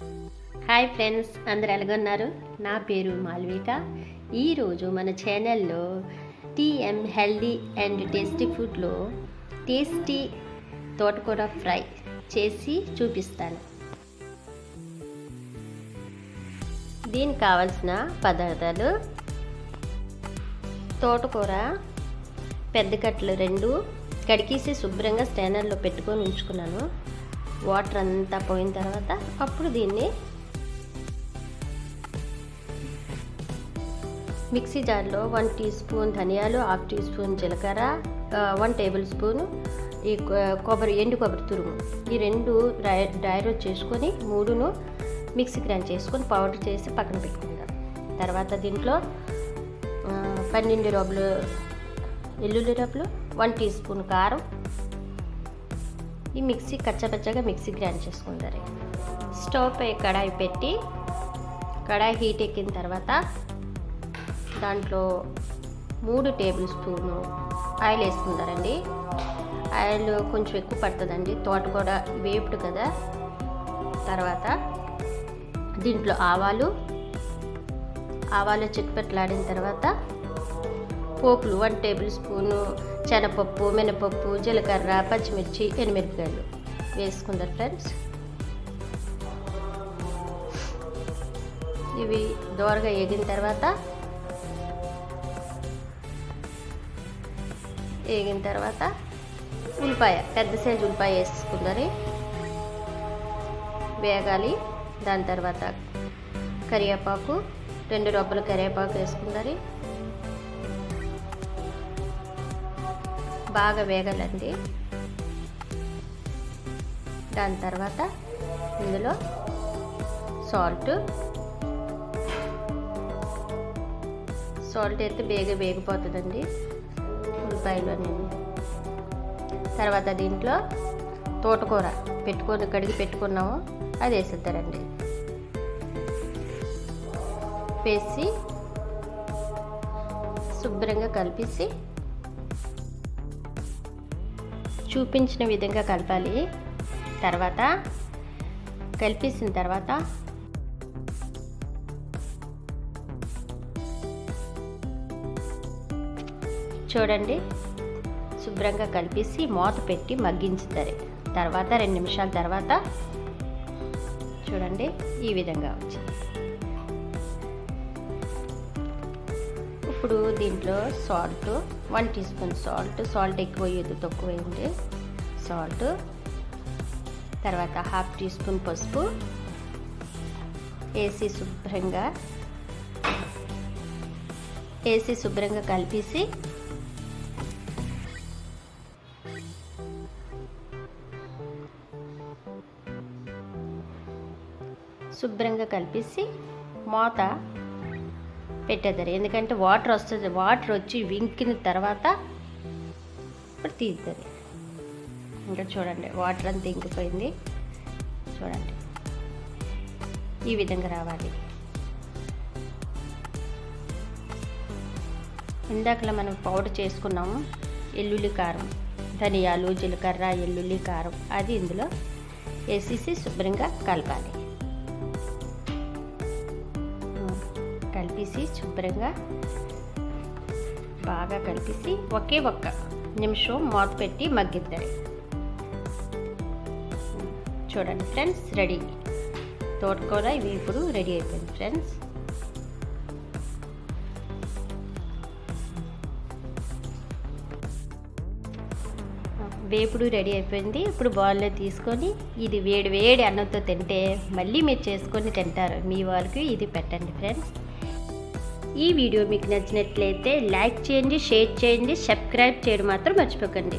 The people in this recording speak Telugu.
హాయ్ ఫ్రెండ్స్ అందరు ఎలాగొన్నారు? నా పేరు మాల్విక. ఈరోజు మన ఛానల్లో టీఎం హెల్దీ అండ్ టేస్టీ ఫుడ్లో టేస్టీ తోటకూర ఫ్రై చేసి చూపిస్తాను. దీనికి కావలసిన పదార్థాలు తోటకూర పెద్ద కట్టలు రెండు కడిగేసి శుభ్రంగా స్టాండర్లో పెట్టుకొని ఉంచుకున్నాను. వాటర్ అంతా పోయిన తర్వాత అప్పుడు దీన్ని మిక్సీ జార్లో వన్ టీ స్పూన్ ధనియాలు హాఫ్ టీ స్పూన్ జీలకర్ర వన్ టేబుల్ స్పూన్ ఈ కొబ్బరి ఎండు కొబ్బరి తురుము. ఈ రెండు డ్రై డ్రై రోస్ట్ చేసుకొని మూడును మిక్సీ గ్రైండ్ చేసుకొని పౌడర్ చేసి పక్కన పెట్టుకుందాం తర్వాత దీంట్లో పన్నెండు రబ్బులు వెల్లుల్లి రబ్బులు వన్ టీ స్పూన్ కారం ఈ మిక్సీ కచ్చపచ్చగా మిక్సీ గ్రైండ్ చేసుకుంటారు. స్టవ్ పై కడాయి పెట్టి కడాయి హీట్ ఎక్కిన తర్వాత దాంట్లో మూడు టేబుల్ స్పూను ఆయిల్ వేసుకుంటారండి. ఆయిల్ కొంచెం ఎక్కువ పడుతుందండి. తోట కూడా వేపుడు కదా. తర్వాత దీంట్లో ఆవాలు ఆవాలు చిట్పెట్లాడిన తర్వాత పోపులు వన్ టేబుల్ స్పూను శనగపప్పు మినపప్పు జీలకర్ర పచ్చిమిర్చి ఎనిమిరపకాయలు వేసుకుంటారు ఫ్రెండ్స్. ఇవి దోరగా ఎగిన తర్వాత వేగిన తర్వాత ఉల్లిపాయ పెద్ద సైజు ఉల్లిపాయ వేసుకుందరి వేగాలి. దాని తర్వాత కరివేపాకు రెండు రొబ్బలు కరివేపాకు వేసుకుందరి బాగా వేగలండి. దాని తర్వాత ఇందులో సాల్ట్. సాల్ట్ అయితే బేగ వేగిపోతుందండి ఉల్లిపాయలు అనేవి తర్వాత దీంట్లో తోటకూర పెట్టుకొని కడిగి పెట్టుకున్నాము అది వేసేద్దారండి వేసి శుభ్రంగా కలిపేసి చూపించిన విధంగా కలపాలి. తర్వాత కలిపేసిన తర్వాత చూడండి శుభ్రంగా కలిపేసి మూత పెట్టి మగ్గించుతారు. తర్వాత రెండు నిమిషాల తర్వాత చూడండి ఈ విధంగా వచ్చింది. ఇప్పుడు దీంట్లో salt one teaspoon salt salt ఎక్కువ వేయద్దు తక్కువ వేయండి సాల్ట్ తర్వాత హాఫ్ టీ స్పూన్ పసుపు. వేసి శుభ్రంగా వేసి శుభ్రంగా కలిపేసి శుభ్రంగా కలిపేసి మూత పెట్టేద్దరు. ఎందుకంటే వాటర్ వస్తుంది వాటర్ వచ్చి వింకిన తర్వాత ఇప్పుడు తీస్తుంది ఇంకా చూడండి వాటర్ అంతా ఇంకిపోయింది. చూడండి. ఈ విధంగా రావాలి. ఇందాకలా మనం పౌడర్ చేసుకున్నాము ఎల్లుల్లి కారం ధనియాలు జీలకర్ర ఎల్లుల్లి కారం అది ఇందులో వేసేసి శుభ్రంగా కలపాలి. కలిపేసి శుభ్రంగా బాగా కలిపేసి ఒకే ఒక్క నిమిషం మూత పెట్టి మగ్గిద్దారు చూడండి ఫ్రెండ్స్ రెడీ. తోటకూర ఇవి ఇప్పుడు రెడీ అయిపోయింది ఫ్రెండ్స్. వేపుడు రెడీ అయిపోయింది. ఇప్పుడు బౌల్లో తీసుకొని ఇది వేడి వేడి అన్నంతో తింటే మళ్ళీ మీరు చేసుకొని తింటారు. మీ వాళ్ళకి ఇది పెట్టండి ఫ్రెండ్స్. ఈ వీడియో మీకు నచ్చినట్లయితే లైక్ చేయండి షేర్ చేయండి సబ్స్క్రైబ్ చేయడం మాత్రం మర్చిపోకండి.